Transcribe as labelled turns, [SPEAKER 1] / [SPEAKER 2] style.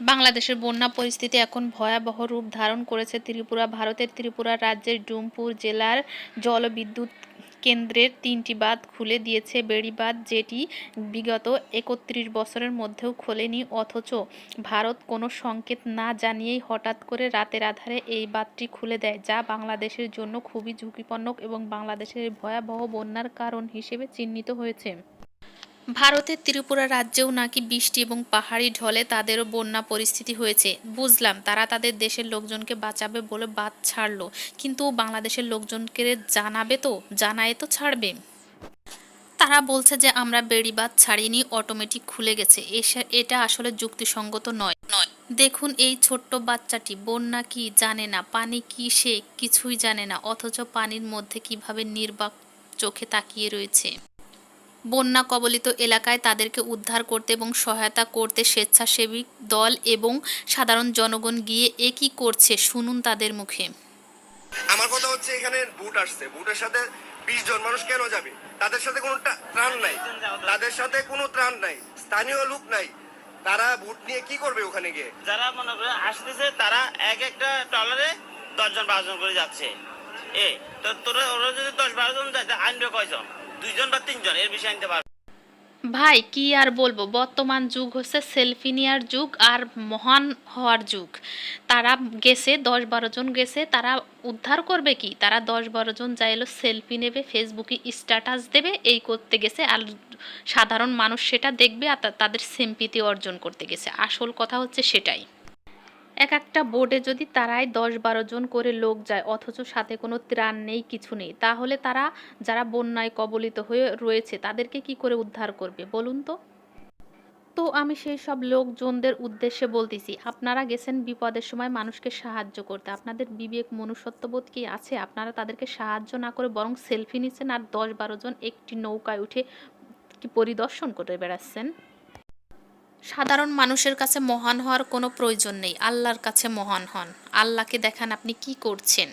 [SPEAKER 1] বাংলাদেশের বন্যা পরিস্থিতি এখন ভয়াবহ রূপ ধারণ করেছে ত্রিপুরা। ভারতের ত্রিপুরা রাজ্যের ডুমপুর জেলার জলবিদ্যুৎ কেন্দ্রের তিনটি বাঁধ খুলে দিয়েছে বেড়িবাঁধ, যেটি বিগত একত্রিশ বছরের মধ্যেও খোলেনি, অথচ ভারত কোনো সংকেত না জানিয়েই হঠাৎ করে রাতের আধারে এই বাঁধটি খুলে দেয়, যা বাংলাদেশের জন্য খুবই ঝুঁকিপূর্ণ এবং বাংলাদেশের ভয়াবহ বন্যার কারণ হিসেবে চিহ্নিত হয়েছে। ভারতের ত্রিপুরা রাজ্যেও নাকি বৃষ্টি এবং পাহাড়ি ঢলে তাদেরও বন্যা পরিস্থিতি হয়েছে। বুঝলাম, তারা তাদের দেশের লোকজনকে বাঁচাবে বলে বাদ ছাড়লো। কিন্তু বাংলাদেশের লোকজনকে জানাবে তো? জানায় তো ছাড়বে। তারা বলছে যে, আমরা বেড়িবাদ ছাড়িনি, অটোমেটিক খুলে গেছে। এটা আসলে যুক্তিসঙ্গত নয় নয়। দেখুন এই ছোট্ট বাচ্চাটি, বন্যা কি জানে না, পানি কি সে কিছুই জানে না, অথচ পানির মধ্যে কীভাবে নির্বাক চোখে তাকিয়ে রয়েছে। বন্যা কবলিত এলাকায় তাদেরকে উদ্ধার করতে এবং সহায়তা করতে স্বেচ্ছাসেবী দল এবং সাধারণ জনগণ গিয়ে একই করছে শুনুন তাদের মুখে।
[SPEAKER 2] আমার কথা হচ্ছে এখানে বুট আসছে। বুটের সাথে বিশ জন মানুষ কেন যাবে? তাদের সাথে কোনো ত্রাণ নাই। তাদের সাথে কোনো ত্রাণ নাই। স্থানীয় লোক নাই। তারা বুট নিয়ে কি করবে ওখানে গিয়ে?
[SPEAKER 3] যারা মনে করে আসতেছে তারা এক একটা ট্রলারে দশজন বারো জন করে যাচ্ছে। এ তো তোরা ওরা যদি দশ বারো জন যায় আনবে কয়জন? দুইজন বা তিনজন, এর বেশি আনতে পারবে।
[SPEAKER 1] ভাই, কি আর বলব? বর্তমান যুগ হচ্ছে সেলফি নেওয়ার যুগ আর মহান হওয়ার যুগ। তারা গেছে, দশ বারো জন গেছে, তারা উদ্ধার করবে কি? তারা দশ বারো জন যাইলো সেলফি নেবে, ফেসবুকে স্ট্যাটাস দেবে, এই করতে গেছে, আর সাধারণ মানুষ সেটা দেখবে, আর তাদের সিম্পিতি অর্জন করতে গেছে। আসল কথা হচ্ছে সেটাই। এক একটা বোর্ডে যদি তারাই দশ বারো জন করে লোক যায়, অথচ সাথে কোনো ত্রাণ নেই, কিছু নেই, তাহলে তারা যারা বন্যায় কবলিত হয়ে রয়েছে, তাদেরকে কি করে উদ্ধার করবে? বলুন তো। তো আমি সেই সব লোকজনদের উদ্দেশ্যে বলতেছি, আপনারা গেছেন বিপদের সময় মানুষকে সাহায্য করতে। আপনাদের বিবেক মনুষ্যত্ববোধ কি আছে? আপনারা তাদেরকে সাহায্য না করে বরং সেলফি নিচ্ছেন আর দশ বারো জন একটি নৌকায় উঠে কি পরিদর্শন করে বেড়াচ্ছেন? সাধারণ মানুষের কাছে মহান হওয়ার কোনো প্রয়োজন নেই। আল্লাহর কাছে মহান হন। আল্লাহকে দেখান আপনি কি করছেন।